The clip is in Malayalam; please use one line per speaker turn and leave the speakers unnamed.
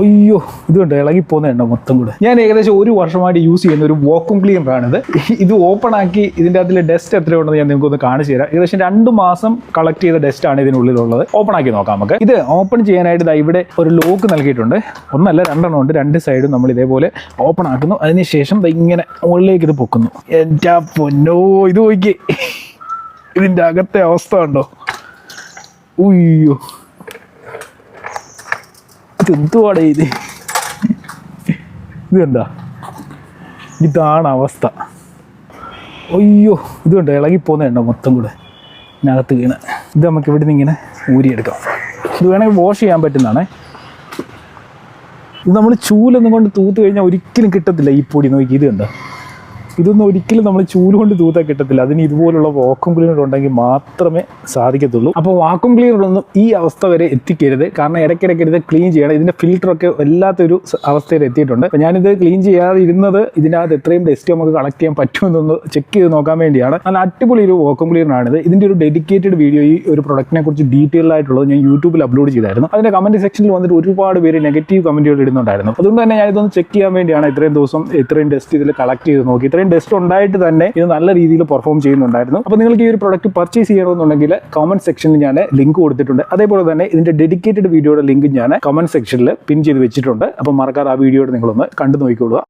അയ്യോ ഇതുണ്ട് ഇളകി പോകുന്ന എണ്ണ മൊത്തം കൂടെ. ഞാൻ ഏകദേശം ഒരു വർഷമായിട്ട് യൂസ് ചെയ്യുന്ന ഒരു വാക്വം ക്ലീനർ ആണിത്. ഇത് ഓപ്പൺ ആക്കി ഇതിന്റെ അതിൽ ഡസ്റ്റ് എത്ര ഉണ്ടെന്ന് ഞാൻ നിങ്ങൾക്ക് ഒന്ന് കാണിച്ചു തരാം. ഏകദേശം രണ്ട് മാസം കളക്ട് ചെയ്ത ഡസ്റ്റ് ആണ് ഇതിനുള്ളിലുള്ളത്. ഓപ്പൺ ആക്കി നോക്കാം നമുക്ക്. ഇത് ഓപ്പൺ ചെയ്യാനായിട്ട് ഇതാ ഇവിടെ ഒരു ലോക്ക് നൽകിയിട്ടുണ്ട്. ഒന്നല്ല രണ്ടെണ്ണം ഉണ്ട്. രണ്ട് സൈഡും നമ്മൾ ഇതേപോലെ ഓപ്പൺ ആക്കുന്നു. അതിനുശേഷം ഇങ്ങനെ മുകളിലേക്ക് ഇത് പൊക്കുന്നു. എന്റെ പൊന്നോ ഇത് നോക്കി ഇതിന്റെ അകത്തെ അവസ്ഥ ഉണ്ടോ ഉയ്യോ ഇതെന്തുവാടേ ഇത്? ഇത് ഇതാണ് അവസ്ഥ. അയ്യോ ഇത് കണ്ടോ? ഇളകിപ്പോകുന്ന എണ്ണ മൊത്തം കൂടെ? ഇതിനകത്ത് വീണ്. ഇത് നമുക്ക് ഇവിടെ നിന്ന് ഇങ്ങനെ ഊരിയെടുക്കാം. ഇത് വേണമെങ്കിൽ വാഷ് ചെയ്യാൻ പറ്റുന്നതാണേ. ഇത് നമ്മൾ ചൂലൊന്നും കൊണ്ട് തൂത്ത് കഴിഞ്ഞാൽ ഒരിക്കലും കിട്ടത്തില്ല ഈ പൊടി. നോക്കി ഇത് കണ്ടോ? ഇതൊന്നും ഒരിക്കലും നമ്മൾ ചൂൽ കൊണ്ട് തൂത്താൽ കിട്ടത്തില്ല. അതിന് ഇതുപോലുള്ള വാക്വം ക്ലീനർ ഉണ്ടെങ്കിൽ മാത്രമേ സാധിക്കത്തുള്ളൂ. അപ്പോൾ വാക്വം ക്ലീനറൊന്നും ഈ അവസ്ഥ വരെ എത്തിക്കരുത്. കാരണം ഇടയ്ക്കിടയ്ക്ക് ഇത് ക്ലീൻ ചെയ്യണം. ഇതിന്റെ ഫിൽറ്ററൊക്കെ വല്ലാത്തൊരു അവസ്ഥയിൽ എത്തിയിട്ടുണ്ട്. അപ്പോൾ ഞാനിത് ക്ലീൻ ചെയ്യാതെ ഇരുന്നത് ഇതിനകത്ത് എത്രയും ഡസ്റ്റ് നമുക്ക് കളക്ട് ചെയ്യാൻ പറ്റുമെന്നൊന്ന് ചെക്ക് ചെയ്ത് നോക്കാൻ വേണ്ടിയാണ്. നല്ല അടിപൊളി ഒരു വാക്വം ക്ലീനറാണിത് ഇതിന്റെ ഒരു ഡെഡിക്കേറ്റഡ് വീഡിയോ ഈ ഒരു പ്രൊഡക്റ്റിനെ കുറിച്ച് ഡീറ്റെയിൽ ആയിട്ടുള്ളത് ഞാൻ യൂട്യൂബിൽ അപ്ലോഡ് ചെയ്തായിരുന്നു. അതിന്റെ കമന്റ് സെക്ഷനിൽ വന്നിട്ട് ഒരുപാട് പേര് നെഗറ്റീവ് കമന്റുകൾ ഇടുന്നുണ്ടായിരുന്നു. അതുകൊണ്ട് തന്നെ ഞാനിതൊന്ന് ചെക്ക് ചെയ്യാൻ വേണ്ടിയാണ് ഇത്രയും ദിവസം ഇത്രയും ഡസ്റ്റ് ഇതിൽ കളക്ട് ചെയ്ത് നോക്കി. ഇത്രയും ഡസ്റ്റ് ഉണ്ടായിട്ട് തന്നെ ഇത് നല്ല രീതിയിൽ പെർഫോം ചെയ്യുന്നുണ്ടായിരുന്നു. അപ്പോൾ നിങ്ങൾക്ക് ഈ ഒരു പ്രൊഡക്റ്റ് പർച്ചേസ് ചെയ്യണമെന്നുണ്ടെങ്കിൽ കമന്റ് സെക്ഷനിൽ ഞാൻ ലിങ്ക് കൊടുത്തിട്ടുണ്ട്. അതേപോലെ തന്നെ ഇതിന്റെ ഡെഡിക്കേറ്റഡ് വീഡിയോയുടെ ലിങ്ക് ഞാൻ കമന്റ് സെക്ഷനിൽ പിൻ ചെയ്ത് വെച്ചിട്ടുണ്ട്. അപ്പോൾ മറക്കാതെ ആ വീഡിയോയുടെ നിങ്ങളൊന്ന് കണ്ടു നോക്കിക്കൊള്ളുക.